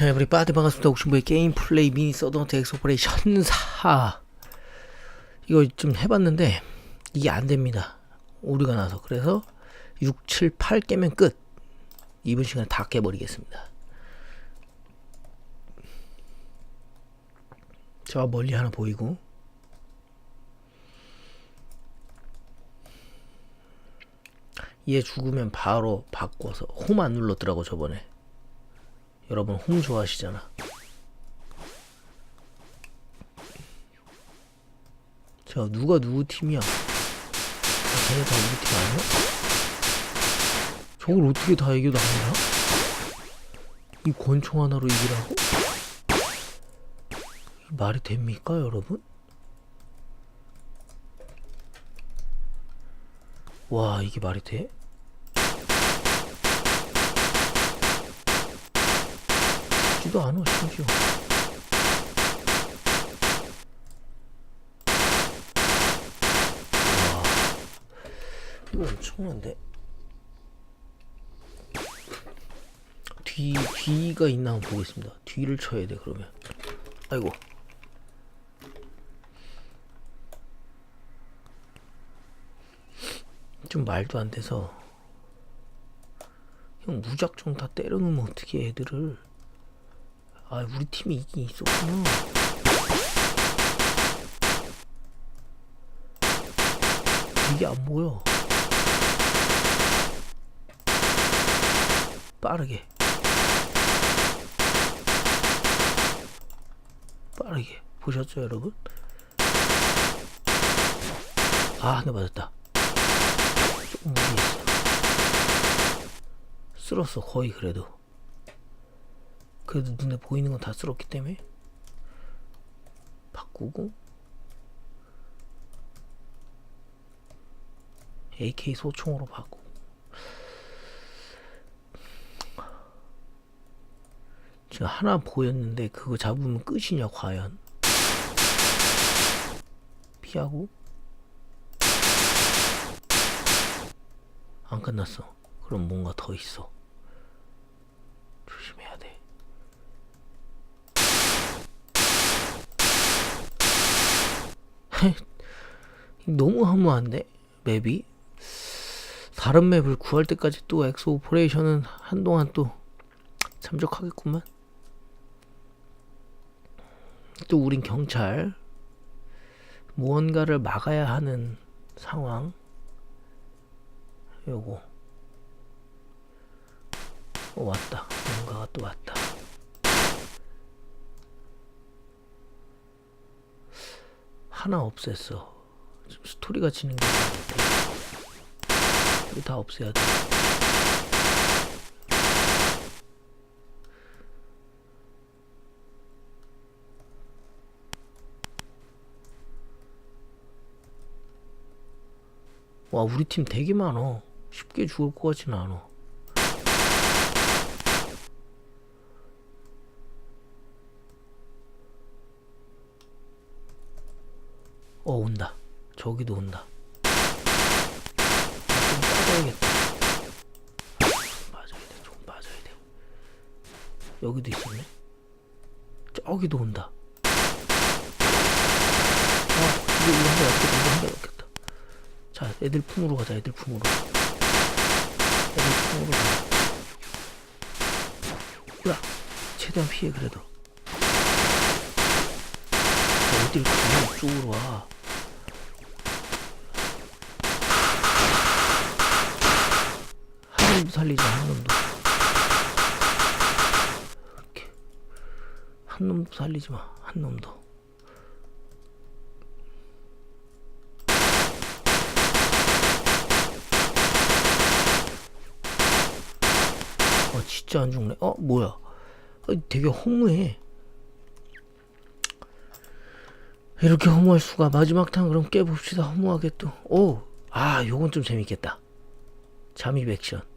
자, 에브리 바디 반갑습니다. 옥신부의 게임 플레이 미니 서던트 엑소퍼레이션 4 이거 좀 해봤는데 이게 안 됩니다. 오류가 나서 그래서 6, 7, 8 깨면 끝. 이번 시간에 다 깨버리겠습니다. 저 멀리 하나 보이고 얘 죽으면 바로 바꿔서 홈 안 눌렀더라고 저번에 여러분 홈 좋아하시잖아 자 누가 누구 팀이야 아, 쟤네 다 우리 팀 아니야? 저걸 어떻게 다 이겨 나가냐? 이 권총 하나로 이기라고? 이 말이 됩니까 여러분? 와 이게 말이 돼? 죽지도 않아 심지어 와 이거 엄청난데? 뒤 뒤가 있나 한번 보겠습니다. 뒤를 쳐야 돼 그러면. 아이고. 좀 말도 안 돼서. 형 무작정 다 때려놓으면 어떻게 애들을 아 우리 팀이 이긴 있었구나 이게 안 보여 빠르게 빠르게 보셨죠 여러분? 아, 네 맞았다. 조금 무리했어. 쓸었어 거의 그래도. 그래도 눈에 보이는 건 다 쓸었기 때문에? 바꾸고? AK 소총으로 바꾸고. 지금 하나 보였는데 그거 잡으면 끝이냐 과연? 피하고? 안 끝났어. 그럼 뭔가 더 있어. 조심해야 돼 너무 허무한데? 맵이? 다른 맵을 구할 때까지 또 엑소 오퍼레이션은 한동안 또 참적하겠구만. 또 우린 경찰. 무언가를 막아야 하는 상황. 요거. 어 왔다. 뭔가가 또 왔다 하나 없앴어. 지금 스토리가 진행되고 있는데 이거 다 없애야 돼. 와 우리 팀 되게 많어 쉽게 죽을 것 같지는 않아 어 온다. 저기도 온다. 좀 빠져야겠다. 빠져야 돼좀 빠져야 돼. 여기도 있었네. 저기도 온다. 아 이거 이거 한대 맞겠다. 이거 한대 맞겠다. 자 애들 품으로 가자. 애들 품으로. 애들 품으로 가자. 야 최대한 피해 그래도. 어딜 가면 이쪽으로 와 한 놈도 살리자 한 놈도. 이렇게. 한 놈도 살리지 마한 놈도. 아 진짜 안 죽네. 어 뭐야? 아, 되게 허무해. 이렇게 허무할 수가. 마지막 탄 그럼 깨봅시다. 허무하게 또오아 요건 좀 재밌겠다. 잠입 액션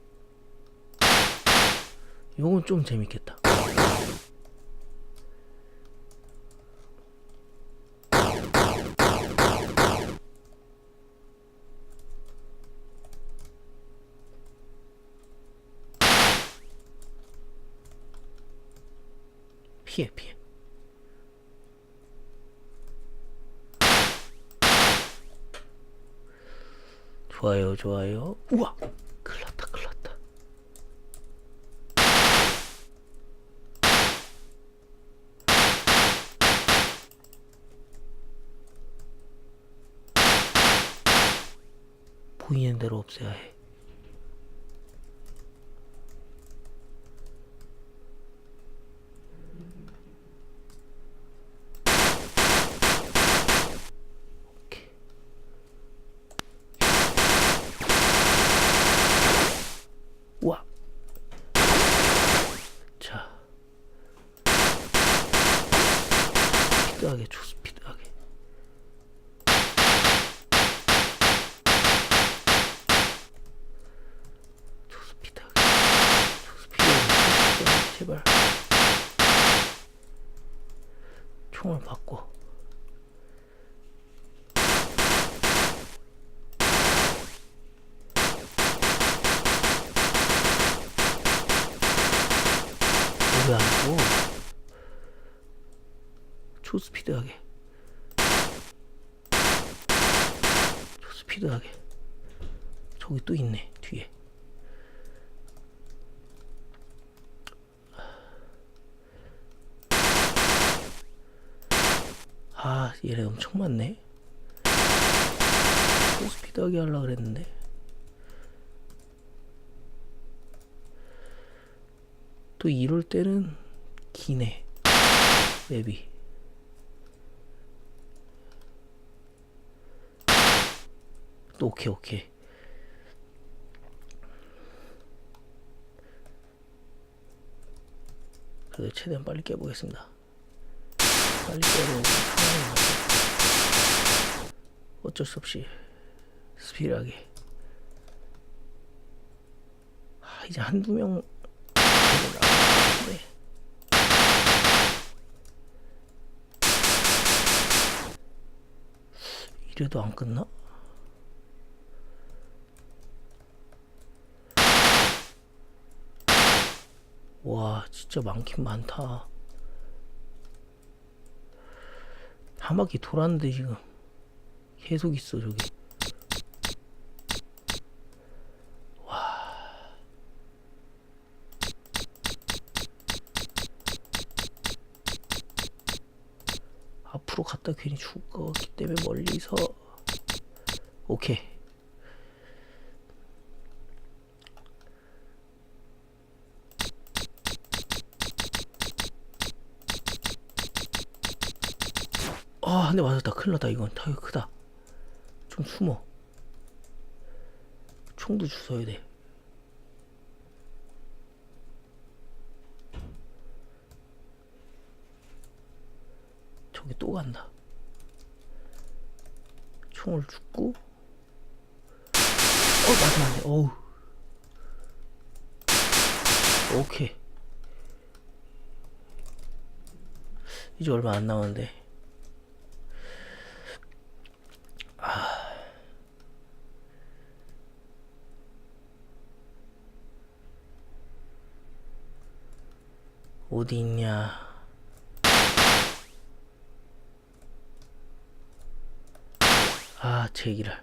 요건 좀 재밌겠다. 피해 피해. 좋아요 좋아요. 우와 큰일났다 큰일났다 보이는 대로 없애야 해. 줘, 스피드하게. 줘, 스피드하게. 줘, 스피드하게. 스피드하게, 제발. 총을 바꿔. 왜안 하고 초스피드하게. 초스피드하게. 저기 또 있네 뒤에 아 얘네 엄청 많네. 초스피드하게 하려고 그랬는데. 또 이럴 때는 기네 맵이. 또 오케이 오케이. 그래도 최대한 빨리 깨보겠습니다 빨리 상황이 맞아 어쩔 수 없이 스피드하게 아, 이제 한두 명 네. 이래도 안 끝나? 와 진짜 많긴 많다 한 바퀴 돌았는데 지금 계속 있어 저기. 앞으로 갔다 괜히 죽을 것 같기 때문에 멀리서. 오케이 아 한 대 맞았다 큰일 났다 이건 타격 크다 좀 숨어 총도 주워야 돼 저기 또 간다. 총을 죽고. 어, 맞아, 맞아. 어우. 오케이. 이제 얼마 안 남았는데. 어디 있냐? 아, 제기를.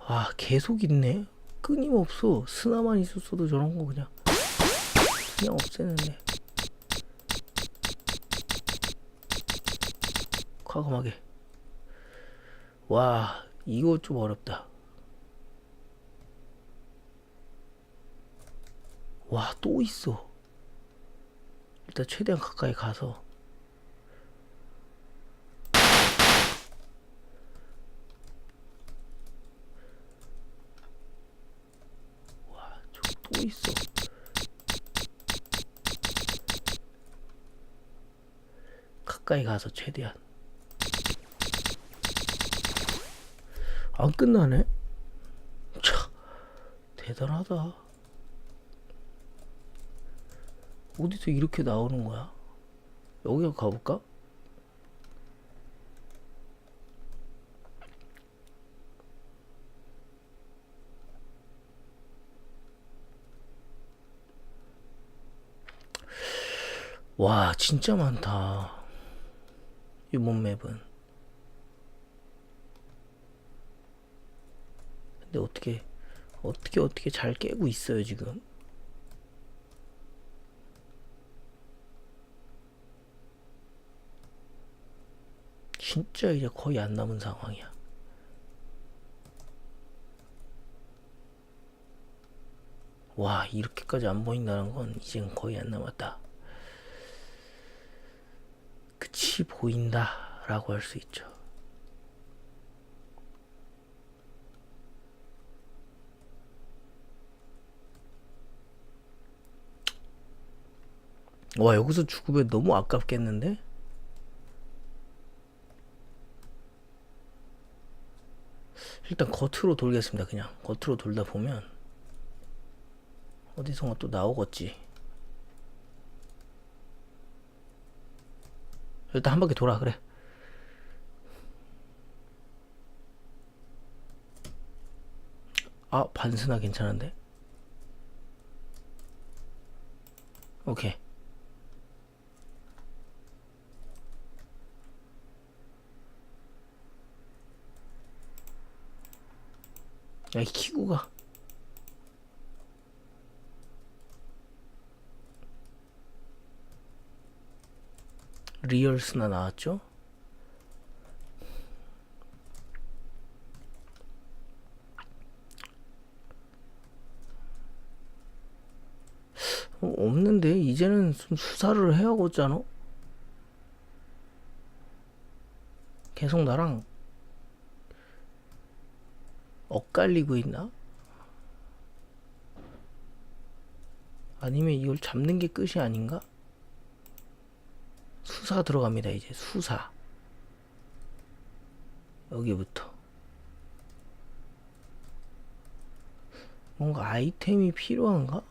아, 계속 있네. 끊임없어. 스나만 있었어도 저런 거 그냥 그냥 없애는데. 과감하게. 와, 이거 좀 어렵다. 와, 또 있어. 일단 최대한 가까이 가서. 와, 저기 또 있어. 가까이 가서 최대한. 안 끝나네? 참, 대단하다. 어디서 이렇게 나오는 거야? 여기가 가볼까? 와 진짜 많다 이 몸맵은 근데 어떻게 어떻게 어떻게 잘 깨고 있어요 지금? 진짜 이제 거의 안 남은 상황이야. 와 이렇게까지 안 보인다는 건 이젠 거의 안 남았다. 끝이 보인다 라고 할 수 있죠 와 여기서 죽으면 너무 아깝겠는데? 일단 겉으로 돌겠습니다 그냥. 겉으로 돌다 보면. 어디선가 또 나오겠지. 일단 한 바퀴 돌아 그래. 아 반스나 괜찮은데? 오케이 야이 키구가 리얼스나 나왔죠? 어, 없는데 이제는 좀 수사를 해야겠잖아. 계속 나랑 엇갈리고 있나? 아니면 이걸 잡는 게 끝이 아닌가? 수사 들어갑니다 이제 수사 여기부터 뭔가 아이템이 필요한가?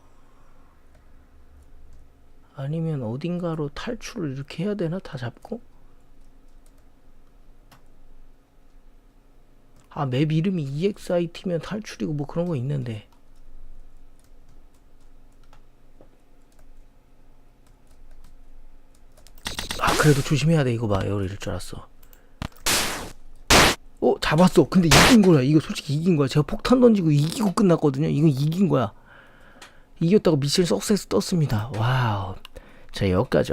아니면 어딘가로 탈출을 이렇게 해야 되나? 다 잡고? 아, 맵 이름이 EXIT면 탈출이고 뭐 그런 거 있는데. 아, 그래도 조심해야 돼. 이거 봐. 열릴 줄 알았어. 어, 잡았어. 근데 이긴 거야. 이거 솔직히 이긴 거야. 제가 폭탄 던지고 이기고 끝났거든요. 이건 이긴 거야. 이겼다고 미션 석세스 떴습니다. 와우. 자, 여기까지.